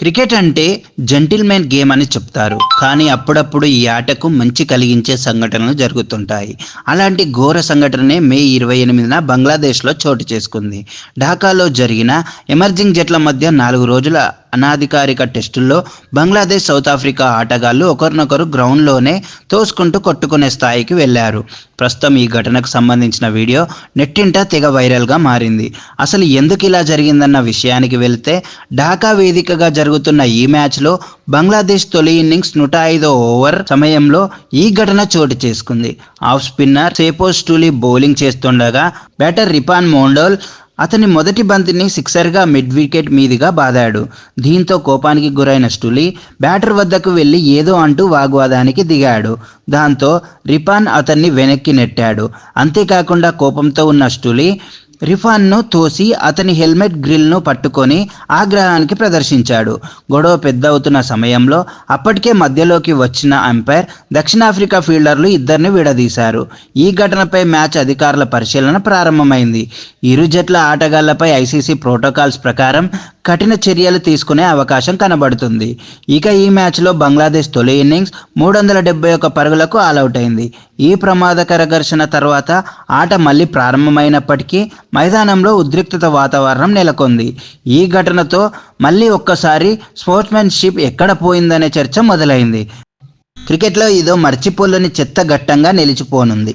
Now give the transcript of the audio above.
Cricket అంటే gentlemen game అని చెప్తారు. కానీ అప్పుడప్పుడు ఈ ఆటకు మంచి కలిగించే సంఘటనలు జరుగుతుంటాయి. అలాంటి ఘోర సంఘటనే మే ఇరవై ఎనిమిదిన బంగ్లాదేశ్లో చోటు చేసుకుంది. ఢాకాలో జరిగిన ఎమర్జింగ్ జట్ల మధ్య నాలుగు రోజుల అనాధికారిక టెస్టుల్లో బంగ్లాదేశ్ సౌత్ ఆఫ్రికా ఆటగాళ్ళు ఒకరినొకరు గ్రౌండ్లోనే తోసుకుంటూ కొట్టుకునే స్థాయికి వెళ్ళారు ప్రస్తుతం ఈ ఘటనకు సంబంధించిన వీడియో నెట్టింట తెగ వైరల్గా మారింది. అసలు ఎందుకు ఇలా జరిగిందన్న విషయానికి వెళితే ఢాకా వేదికగా జరుగుతున్న ఈ మ్యాచ్లో బంగ్లాదేశ్ తొలి ఇన్నింగ్స్ నూట ఐదో ఓవర్ సమయంలో ఈ ఘటన చోటు చేసుకుంది. ఆఫ్ స్పిన్నర్ సేపోస్ టూలీ బౌలింగ్ చేస్తుండగా బ్యాటర్ రిపాన్ మోండోల్ అతని మొదటి బంతిని సిక్సర్గా మిడ్ వికెట్ మీదుగా బాదాడు. దీంతో కోపానికి గురైన స్టులీ బ్యాటర్ వద్దకు వెళ్ళి ఏదో అంటూ వాగ్వాదానికి దిగాడు. దాంతో రిపాన్ అతన్ని వెనక్కి నెట్టాడు. అంతేకాకుండా కోపంతో ఉన్న స్టులీ రిఫాన్ను తోసి అతని హెల్మెట్ గ్రిల్ను పట్టుకొని ఆగ్రహానికి ప్రదర్శించాడు. గొడవ పెద్ద అవుతున్న సమయంలో అప్పటికే మధ్యలోకి వచ్చిన అంపైర్ దక్షిణాఫ్రికా ఫీల్డర్లు ఇద్దరిని విడదీశారు. ఈ ఘటనపై మ్యాచ్ అధికారుల పరిశీలన ప్రారంభమైంది. ఇరు జట్ల ఆటగాళ్ళపై ఐసీసీ ప్రోటోకాల్స్ ప్రకారం కఠిన చర్యలు తీసుకునే అవకాశం కనబడుతుంది. ఇక ఈ మ్యాచ్లో బంగ్లాదేశ్ తొలి ఇన్నింగ్స్ మూడు వందల డెబ్బై ఒక్క పరుగులకు ఆలౌట్ అయింది ఈ ప్రమాదకర ఘర్షణ తర్వాత ఆట మళ్ళీ ప్రారంభమైనప్పటికీ మైదానంలో ఉద్రిక్తత వాతావరణం నెలకొంది. ఈ ఘటనతో మళ్ళీ ఒక్కసారి స్పోర్ట్స్మెన్షిప్ ఎక్కడ పోయిందనే చర్చ మొదలైంది. క్రికెట్లో ఇదో మర్చిపోలేని చెత్త ఘట్టంగా నిలిచిపోనుంది.